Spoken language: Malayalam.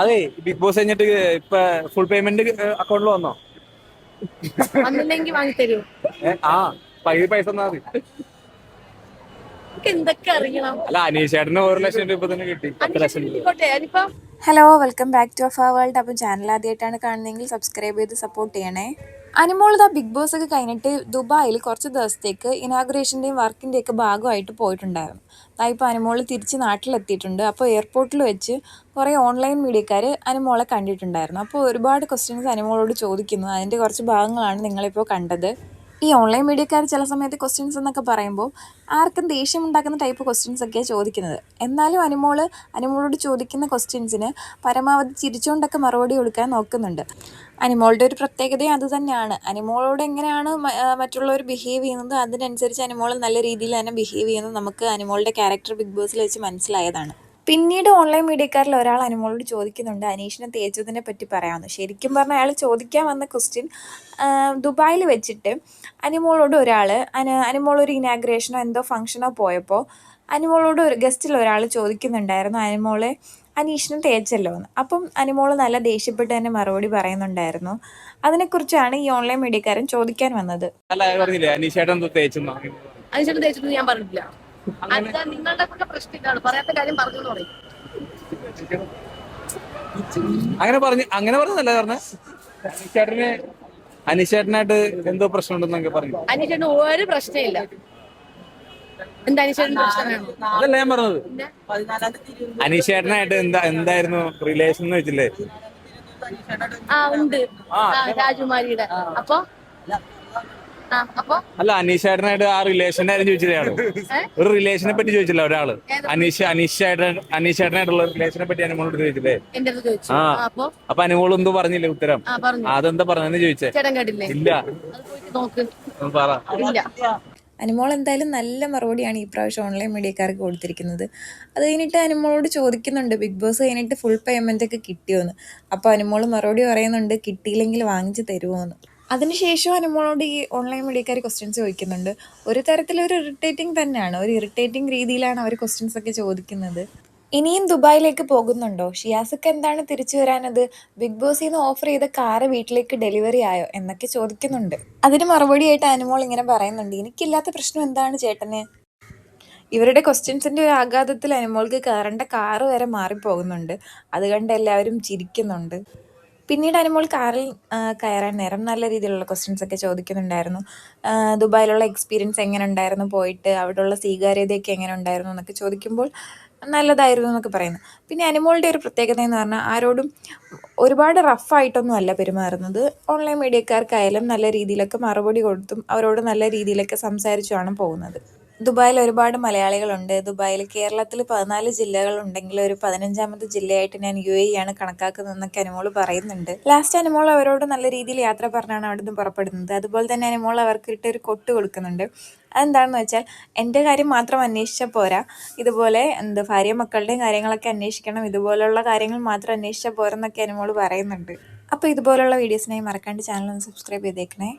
അതെ ബിഗ് ബോസ് കഴിഞ്ഞിട്ട് ഇപ്പൊ ഫുൾ പേയ്മെന്റ് അക്കൗണ്ടിൽ വന്നോ? വന്നില്ലെങ്കിൽ വാങ്ങി ഏ, ആ പകുതി പൈസ തന്നാ മതി. എന്തൊക്കെ അറിയണം? അല്ല അനീഷ് ചേട്ടന് ഒരു ലക്ഷം രൂപ തന്നെ കിട്ടി പത്ത് ലക്ഷം രൂപ. ആയിക്കോട്ടെ ഞാനിപ്പോ ഹലോ വെൽക്കം ബാക്ക് ടു അഫ വേൾഡ് അപ്പോൾ ചാനൽ ആദ്യമായിട്ടാണ് കാണുന്നതെങ്കിൽ സബ്സ്ക്രൈബ് ചെയ്ത് സപ്പോർട്ട് ചെയ്യണേ. അനുമോൾ ഇതാ ബിഗ് ബോസ് ഒക്കെ കഴിഞ്ഞിട്ട് ദുബായിൽ കുറച്ച് ദിവസത്തേക്ക് ഇനാഗുറേഷന്റെയും വർക്കിന്റെയൊക്കെ ഭാഗമായിട്ട് പോയിട്ടുണ്ടായിരുന്നു. ഇപ്പോൾ അനുമോൾ തിരിച്ച് നാട്ടിലെത്തിയിട്ടുണ്ട്. അപ്പോൾ എയർപോർട്ടിൽ വെച്ച് കുറേ ഓൺലൈൻ മീഡിയക്കാർ അനുമോളെ കണ്ടിട്ടുണ്ടായിരുന്നു. അപ്പോൾ ഒരുപാട് ക്വസ്റ്റ്യൻസ് അനുമോളോട് ചോദിക്കുന്നു. അതിന്റെ കുറച്ച് ഭാഗങ്ങളാണ് നിങ്ങളിപ്പോൾ കണ്ടത്. ഈ ഓൺലൈൻ മീഡിയക്കാർ ചില സമയത്ത് ക്വസ്റ്റ്യൻസ് എന്നൊക്കെ പറയുമ്പോൾ ആർക്കും ദേഷ്യം ഉണ്ടാക്കുന്ന ടൈപ്പ് ക്വസ്റ്റ്യൻസ് ഒക്കെയാണ് ചോദിക്കുന്നത്. എന്നാലും അനുമോൾ അനുമോളോട് ചോദിക്കുന്ന ക്വസ്റ്റ്യൻസിന് പരമാവധി ചിരിച്ചുകൊണ്ടൊക്കെ മറുപടി കൊടുക്കാൻ നോക്കുന്നുണ്ട്. അനുമോളുടെ ഒരു പ്രത്യേകതയും അത് തന്നെയാണ്. അനിമോളോട് എങ്ങനെയാണ് മറ്റുള്ളവർ ബിഹേവ് ചെയ്യുന്നത് അതിനനുസരിച്ച് അനിമോൾ നല്ല രീതിയിൽ തന്നെ ബിഹേവ് ചെയ്യുന്നത് നമുക്ക് അനുമോളുടെ ക്യാരക്ടർ ബിഗ് ബോസിൽ വെച്ച് മനസ്സിലായതാണ്. പിന്നീട് ഓൺലൈൻ മീഡിയക്കാരിൽ ഒരാൾ അനുമോളോട് ചോദിക്കുന്നുണ്ട് അനീഷിനെ തേജുവിനെ പറ്റി പറയാമെന്ന്. ശരിക്കും പറഞ്ഞാൽ അയാൾ ചോദിക്കാൻ വന്ന ക്വസ്റ്റ്യൻ ദുബായിൽ വെച്ചിട്ട് അനുമോളോട് ഒരാൾ അനു അനുമോൾ ഒരു ഇനാഗ്രേഷനോ എന്തോ ഫംഗ്ഷനോ പോയപ്പോൾ അനുമോളോട് ഒരു ഗസ്റ്റിൽ ഒരാൾ ചോദിക്കുന്നുണ്ടായിരുന്നു അനുമോളെ അനീഷിനെ തേച്ചല്ലോ എന്ന്. അപ്പം അനുമോൾ നല്ല ദേഷ്യപ്പെട്ട് തന്നെ മറുപടി പറയുന്നുണ്ടായിരുന്നു. അതിനെക്കുറിച്ചാണ് ഈ ഓൺലൈൻ മീഡിയക്കാരൻ ചോദിക്കാൻ വന്നത്. അല്ല പറഞ്ഞില്ലേ ഞാൻ പറഞ്ഞിട്ടില്ല. നിങ്ങളുടെ പ്രശ്നം ഇതാണ്. പറയാത്ത കാര്യം പറഞ്ഞു പറയും. അങ്ങനെ പറഞ്ഞു അങ്ങനെ പറഞ്ഞല്ല പറഞ്ഞ ചേട്ടന് എന്തോ ചേട്ടനായിട്ട് എന്തോ പ്രശ്നമുണ്ടെന്നൊക്കെ പറഞ്ഞു. അനീഷേട്ടന് ഒരു പ്രശ്നമില്ല എന്താ പ്രശ്നമാണ് അതല്ല ഞാൻ പറഞ്ഞത്. അനിശേട്ടനായിട്ട് എന്താ എന്തായിരുന്നു റിലേഷൻ എന്ന് വെച്ചില്ലേ? ആ ഉണ്ട്. ആ രാജകുമാരിയുടെ. അപ്പൊ? അല്ല അനീഷ ചേട്ടനായിട്ട് ആ റിലേഷന്റെ കാര്യം ചോദിച്ചതാണ് ഒരു റിലേഷനെ പറ്റി ചോദിച്ചില്ല ഒരാൾ. അനീഷ അനീഷ് അനീഷ് അനീഷ അനീഷ് ചേട്ടനായിട്ടുള്ള റിലേഷനെ പറ്റി അനുമോളോട് ചോദിച്ചില്ലേ? ആ. അപ്പൊ? അനുമോൾ എന്തോ പറഞ്ഞില്ലേ ഉത്തരം? ആ പറഞ്ഞു. അതെന്താ പറഞ്ഞെന്ന് ചോദിച്ചേ? ഇല്ല. അത് പോയിട്ട് നോക്ക്. ഒന്ന് പറ. ഇല്ല അനുമോൾ എന്തായാലും നല്ല മറുപടിയാണ് ഈ പ്രാവശ്യം ഓൺലൈൻ മീഡിയക്കാർക്ക് കൊടുത്തിരിക്കുന്നത്. അത് കഴിഞ്ഞിട്ട് അനുമോളോട് ചോദിക്കുന്നുണ്ട് ബിഗ് ബോസ് കഴിഞ്ഞിട്ട് ഫുൾ പേയ്മെന്റ് ഒക്കെ കിട്ടിയോന്ന്? അപ്പോൾ അനുമോൾ മറുപടി പറയുന്നുണ്ട് കിട്ടിയില്ലെങ്കിൽ വാങ്ങിച്ചു തരുമോന്ന് അതിനുശേഷം അനുമോളോട് ഈ ഓൺലൈൻ മീഡിയക്കാർ ക്വസ്റ്റ്യൻസ് ചോദിക്കുന്നുണ്ട്. ഒരു തരത്തിലൊരു ഇറിറ്റേറ്റിംഗ് തന്നെയാണ്. ഒരു ഇറിറ്റേറ്റിംഗ് രീതിയിലാണ് അവർ ക്വസ്റ്റ്യൻസ് ഒക്കെ ചോദിക്കുന്നത്. ഇനിയും ദുബായിലേക്ക് പോകുന്നുണ്ടോ? ഷിയാസക്ക് എന്താണ് തിരിച്ചു വരാനത്? ബിഗ് ബോസിൽ നിന്ന് ഓഫർ ചെയ്ത കാറ് വീട്ടിലേക്ക് ഡെലിവറി ആയോ? എന്നൊക്കെ ചോദിക്കുന്നുണ്ട്. അതിന് മറുപടിയായിട്ട് അനുമോൾ ഇങ്ങനെ പറയുന്നുണ്ട്. എനിക്കില്ലാത്ത പ്രശ്നം എന്താണ് ചേട്ടന്? ഇവരുടെ ക്വസ്റ്റ്യൻസിന്റെ ഒരു ആഘാതത്തിൽ അനുമോൾക്ക് കയറേണ്ട കാറ് വരെ മാറിപ്പോകുന്നുണ്ട്. അത് കണ്ട് എല്ലാവരും ചിരിക്കുന്നുണ്ട്. പിന്നീട് അനുമോൾ കാറിൽ കയറാൻ നേരം നല്ല രീതിയിലുള്ള ക്വസ്റ്റ്യൻസ് ഒക്കെ ചോദിക്കുന്നുണ്ടായിരുന്നു. ദുബായിലുള്ള എക്സ്പീരിയൻസ് എങ്ങനെ ഉണ്ടായിരുന്നു പോയിട്ട് അവിടെയുള്ള സ്വീകാര്യതയൊക്കെ എങ്ങനെ ഉണ്ടായിരുന്നു എന്നൊക്കെ ചോദിക്കുമ്പോൾ നല്ലതായിരുന്നു എന്നൊക്കെ പറയുന്നു. പിന്നെ അനുമോളുടെ ഒരു പ്രത്യേകത എന്ന് പറഞ്ഞാൽ ആരോടും ഒരുപാട് റഫായിട്ടൊന്നും അല്ല പെരുമാറുന്നത്. ഓൺലൈൻ മീഡിയക്കാർക്കായാലും നല്ല രീതിയിലൊക്കെ മറുപടി കൊടുത്തും അവരോട് നല്ല രീതിയിലൊക്കെ സംസാരിച്ചുമാണ് പോകുന്നത്. ദുബായിൽ ഒരുപാട് മലയാളികളുണ്ട്. ദുബായിൽ കേരളത്തിൽ പതിനാല് ജില്ലകളുണ്ടെങ്കിൽ ഒരു പതിനഞ്ചാമത് ജില്ലയായിട്ട് ഞാൻ യു എ ആണ് കണക്കാക്കുന്നതെന്നൊക്കെ അനുമോൾ പറയുന്നുണ്ട്. ലാസ്റ്റ് അനുമോൾ അവരോട് നല്ല രീതിയിൽ യാത്ര പറഞ്ഞാണ് അവിടെ നിന്ന് പുറപ്പെടുന്നത്. അതുപോലെ തന്നെ അനുമോൾ അവർക്ക് ഇട്ടൊരു കൊട്ട് കൊടുക്കുന്നുണ്ട്. അതെന്താണെന്ന് വെച്ചാൽ എന്റെ കാര്യം മാത്രം അന്വേഷിച്ചാൽ പോരാ. ഇതുപോലെ എന്ത് ഭാര്യ മക്കളുടെയും കാര്യങ്ങളൊക്കെ അന്വേഷിക്കണം. ഇതുപോലുള്ള കാര്യങ്ങൾ മാത്രം അന്വേഷിച്ചാൽ പോരെന്നൊക്കെ അനുമോൾ പറയുന്നുണ്ട്. അപ്പോൾ ഇതുപോലുള്ള വീഡിയോസിനായി മറക്കാണ്ട് ചാനൽ ഒന്ന് സബ്സ്ക്രൈബ് ചെയ്തേക്കണേ.